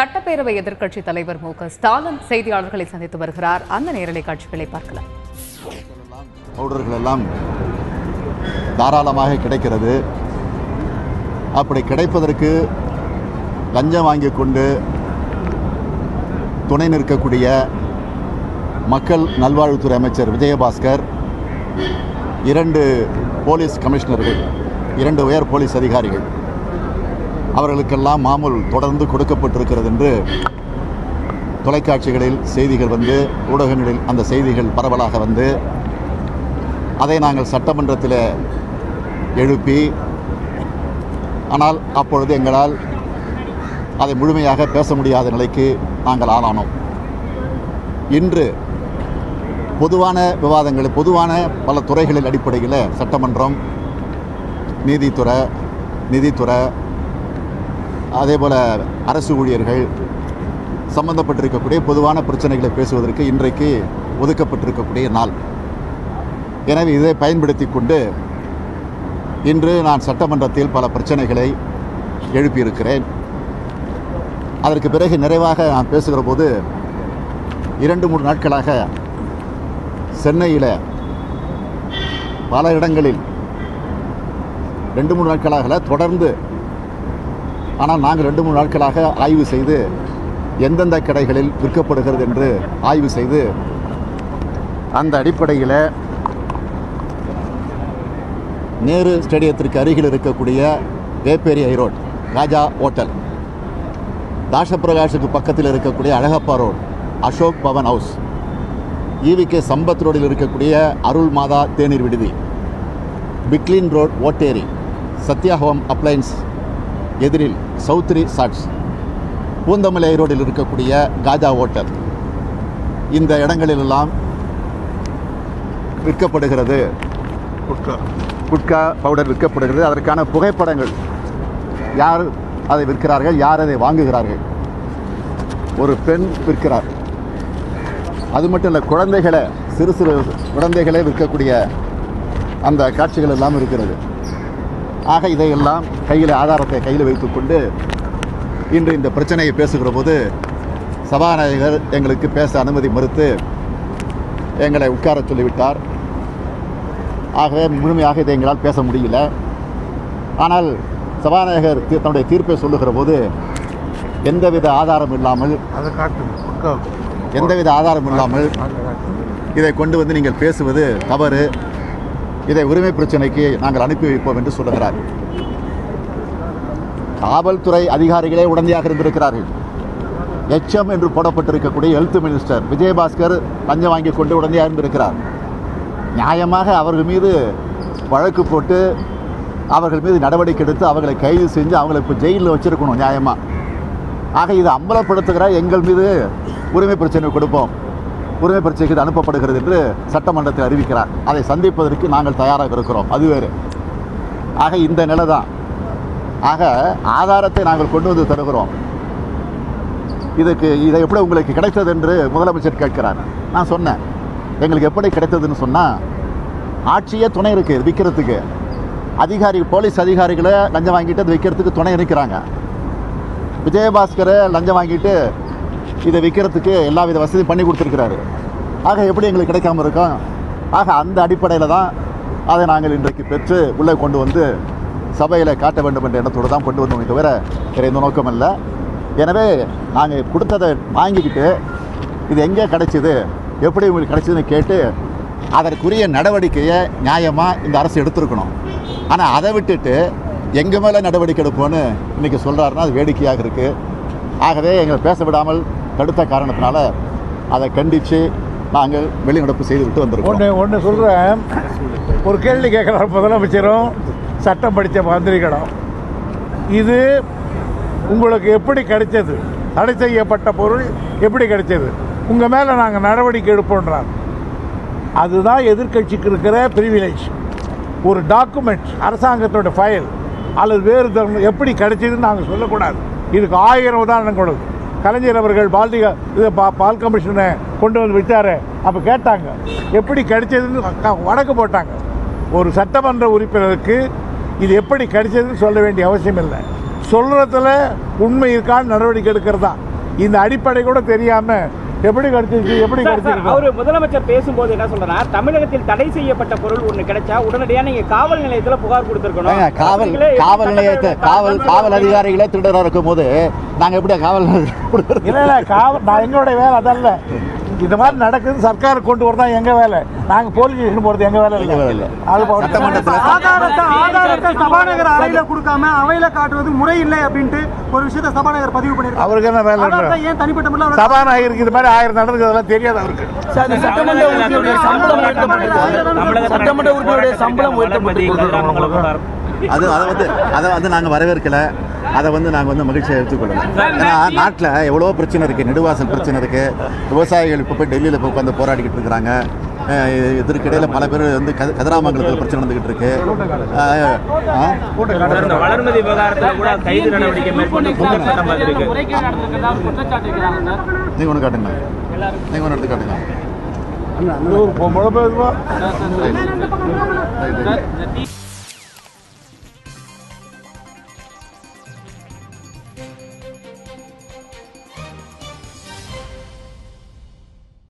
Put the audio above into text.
சட்டப்பேரவை எதிர்க்கட்சித் தலைவர் மு க ஸ்டாலின் செய்தியாளர்களை சந்தித்து வருகிறார். அந்த நேரலை காட்சிகளை பார்க்கலாம். பவுடர்கள் எல்லாம் தாராளமாக கிடைக்கிறது. அப்படி கிடைப்பதற்கு லஞ்சம் வாங்கி கொண்டு துணை நிற்கக்கூடிய மக்கள் நல்வாழ்வுத்துறை அமைச்சர் விஜயபாஸ்கர் இரண்டு போலீஸ் கமிஷனர்கள் இரண்டு உயர் போலீஸ் அதிகாரிகள் அவர்களுக்கெல்லாம் மாமூல் தொடர்ந்து கொடுக்கப்பட்டிருக்கிறது என்று தொலைக்காட்சிகளில் செய்திகள் வந்து ஊடகங்களில் அந்த செய்திகள் பரவலாக வந்து அதை நாங்கள் சட்டமன்றத்தில் எழுப்பி ஆனால் அப்பொழுது எங்களால் அதை முழுமையாக பேச முடியாத நிலைக்கு நாங்கள் ஆளானோம். இன்று பொதுவான விவாதங்கள் பொதுவான பல துறைகளின் அடிப்படையில் சட்டமன்றம் நீதித்துறை நிதித்துறை அதே போல் அரசு ஊழியர்கள் சம்பந்தப்பட்டிருக்கக்கூடிய பொதுவான பிரச்சனைகளை பேசுவதற்கு இன்றைக்கு ஒதுக்கப்பட்டிருக்கக்கூடிய நாள். எனவே இதை பயன்படுத்தி கொண்டு இன்று நான் சட்டமன்றத்தில் பல பிரச்சனைகளை எழுப்பியிருக்கிறேன். அதற்கு பிறகு நிறைவாக நான் பேசுகிற போது இரண்டு மூன்று நாட்களாக சென்னையில் பல இடங்களில் ரெண்டு மூணு நாட்களாக தொடர்ந்து ஆனால் நாங்கள் ரெண்டு மூணு நாட்களாக ஆய்வு செய்து எந்தெந்த கடைகளில் விற்கப்படுகிறது என்று ஆய்வு செய்து அந்த அடிப்படையில் நேரு ஸ்டேடியத்திற்கு அருகில் இருக்கக்கூடிய வேப்பேரி ஐரோட் ராஜா ஹோட்டல் தாசப்பிரகாஷுக்கு பக்கத்தில் இருக்கக்கூடிய Alagappa road Ashok Bhavan house EVK Sampath ரோடில் இருக்கக்கூடிய அருள் மாதா தேநீர் விடுதி பிக்லின் ரோட் ஓட்டேரி சத்யாஹோம் அப்ளைன்ஸ் எதிரில் சௌத்ரி சாட்ஸ் பூந்தமலை ரோடில் இருக்கக்கூடிய காஜா ஹோட்டல். இந்த இடங்களிலெல்லாம் விற்கப்படுகிறது. குட்கா பவுடர் விற்கப்படுகிறது. அதற்கான புகைப்படங்கள் யார் அதை விற்கிறார்கள்? யார் அதை வாங்குகிறார்கள்? ஒரு பெண் விற்கிறார். அது மட்டும் இல்லை குழந்தைகளை சிறு சிறு குழந்தைகளே விற்கக்கூடிய அந்த காட்சிகள் எல்லாம் இருக்கிறது. ஆக இதையெல்லாம் கையில் ஆதாரத்தை கையில் வைத்துக்கொண்டு இன்று இந்த பிரச்சனையை பேசுகிற போது சபாநாயகர் எங்களுக்கு பேச அனுமதி மறுத்து எங்களை உட்காரச் சொல்லிவிட்டார். ஆகவே முழுமையாக இதை எங்களால் பேச முடியல. ஆனால் சபாநாயகர் தன்னுடைய தீர்ப்பை சொல்லுகிற போது எந்தவித ஆதாரம் இல்லாமல் எந்தவித ஆதாரம் இல்லாமல் இதை கொண்டு வந்து நீங்கள் பேசுவது தவறு. இதை உரிமை பிரச்சனைக்கு நாங்கள் அனுப்பி வைப்போம் என்று சொல்லுகிறார். காவல்துறை அதிகாரிகளே உடனடியாக இருந்திருக்கிறார்கள். எச்எம் என்று போடப்பட்டிருக்கக்கூடிய ஹெல்த் மினிஸ்டர் விஜயபாஸ்கர் பஞ்சம் வாங்கி கொண்டு உடந்தையாக இருந்திருக்கிறார். நியாயமாக அவர்கள் மீது வழக்கு போட்டு அவர்கள் மீது நடவடிக்கை எடுத்து அவர்களை கைது செஞ்சு அவங்களை இப்போ ஜெயிலில் வச்சுருக்கணும் நியாயமாக ஆக இதை அம்பலப்படுத்துகிற எங்கள் மீது உரிமை பிரச்சனை கொடுப்போம். உரிமை பிரச்சனைக்கு அனுப்பப்படுகிறது என்று சட்டமன்றத்தில் அறிவிக்கிறார். அதை சந்திப்பதற்கு நாங்கள் தயாராக இருக்கிறோம். அது வேறு. ஆக இந்த நிலை தான் ஆக ஆதாரத்தை நாங்கள் கொண்டு வந்து தருகிறோம். இதுக்கு இதை எப்படி உங்களுக்கு கிடைத்தது என்று முதலமைச்சர் கேட்கிறார். நான் சொன்னேன். எங்களுக்கு எப்படி கிடைத்ததுன்னு சொன்னால் ஆட்சியே துணை இருக்குது விற்கிறதுக்கு அதிகாரி போலீஸ் அதிகாரிகளை லஞ்சம் வாங்கிட்டு அது விற்கிறதுக்கு துணை இருக்கிறாங்க. விஜயபாஸ்கரை லஞ்சம் வாங்கிட்டு இதை விற்கிறதுக்கு எல்லா வித வசதியும் பண்ணி கொடுத்துருக்கிறாரு. ஆக எப்படி எங்களுக்கு கிடைக்காம இருக்கும் ஆக அந்த அடிப்படையில் தான் அதை நாங்கள் இன்றைக்கு பெற்று உள்ளே கொண்டு வந்து சபையில் காட்ட வேண்டும் என்ற எண்ணத்தோடு தான் கொண்டு வந்தோமே தவிர வேறு எந்த நோக்கம் இல்லை. எனவே நாங்கள் கொடுத்ததை வாங்கிக்கிட்டு இது எங்கே கிடைச்சிது? எப்படி உங்களுக்கு கிடைச்சதுன்னு கேட்டு அதற்குரிய நடவடிக்கையை நியாயமாக இந்த அரசு எடுத்திருக்கணும். ஆனால் அதை விட்டுட்டு எங்கள் மேலே நடவடிக்கை எடுப்போன்னு இன்றைக்கி சொல்கிறாருன்னா அது வேடிக்கையாக இருக்குது ஆகவே எங்களை பேச விடாமல் தடுத்த காரணத்தினால அதை கண்டித்து நாங்கள் வெளிநடப்பு செய்துவிட்டு வந்திருக்கோம் ஒன்று ஒன்று சொல்கிறேன் ஒரு கேள்வி கேட்குற முதலமைச்சரும் சட்டம் படித்த மந்திரிகளும் இது உங்களுக்கு எப்படி கிடைச்சது? தடை செய்யப்பட்ட பொருள் எப்படி கிடைச்சது? உங்கள் மேலே நாங்கள் நடவடிக்கை எடுப்போன்றார் அதுதான் எதிர்க்கட்சிக்கு இருக்கிற ப்ரிவிலேஜ் ஒரு டாக்குமெண்ட் அரசாங்கத்தோட ஃபைல் அல்லது வேறு எப்படி கிடைச்சதுன்னு நாங்கள் சொல்லக்கூடாது. இதுக்கு ஆயிரம் உதாரணம் கொடுக்கும் கலைஞர் அவர்கள் பால்திக இது பா- பால் கமிஷனை கொண்டு வந்து விட்டார். அப்போ கேட்டாங்க. எப்படி கிடைச்சதுன்னு க- வழக்கு போட்டாங்க. ஒரு சட்டமன்ற உறுப்பினருக்கு இது எப்படி கிடைச்சதுன்னு சொல்ல வேண்டிய அவசியம் இல்லை. சொல்கிறதுல உண்மை இருக்கான்னு நடவடிக்கை எடுக்கிறது. தான் இந்த அடிப்படை கூட தெரியாமல் எப்படி கிடைச்சிருக்கு? எப்படி சார், சார், கிடைச்சிருக்கு? அவரு முதலமைச்சர் பேசும்போது என்ன சொல்றா தமிழகத்தில் தடை செய்யப்பட்ட பொருள் ஒண்ணு கிடைச்சா உடனடியா நீங்க காவல் நிலையத்துல புகார் கொடுத்திருக்கணும். காவல் காவல் நிலையத்தை காவல் காவல் அதிகாரிகளே திருடராக இருக்கும் போது நாங்கள் எப்படியா காவல் இல்ல இல்ல காவல் நான் எங்களுடைய வேலை அதல்ல. இந்த மாதிரி நடக்குது சர்க்கார் கொண்டு வரதான் எங்க வேலை? நாங்க போலீஸ் ஸ்டேஷன் போறது எங்க வேலை இல்லை. அது ஆதாரத்தை ஆதாரத்தை சபாநாயகர் அறையில கொடுக்காம அவையில காட்டுவது முறை இல்லை அப்படின்ட்டு ஒரு விஷயத்தை சபாநாயகர் பதிவு பண்ணிருக்காரு அவருக்கு என்ன வேலை? ஏன் தனிப்பட்ட முறையில் சபாநாயகருக்கு இது மாதிரி ஆயிரம் நடந்தது அதெல்லாம் தெரியாது அவருக்கு. சட்டமன்ற உறுப்பினருடைய சம்பளம் சட்டமன்ற உறுப்பினருடைய சம்பளம் உயர்த்தப்பட்டிருக்கு. அது அதை வந்து அதை வந்து நாங்கள் வரவேற்கல. அதை வந்து நாங்கள் வந்து மகிழ்ச்சியை எடுத்துக்கொள்ளல ஏன்னா நாட்டில் எவ்வளோ பிரச்சனை இருக்குது நெடுவாசல் பிரச்சனை இருக்குது விவசாயிகள் இப்போ போய் டெல்லியில் போய் உட்காந்து போராடிக்கிட்டு இருக்கிறாங்க. இதற்கிடையில் பல பேர் வந்து கத- கதிராமங்கலத்தில் பிரச்சனை நடந்துக்கிட்டு இருக்கு. நீங்க ஒன்று காட்டுங்க. நீங்க ஒன்று எடுத்து காட்டுங்க. ஒரு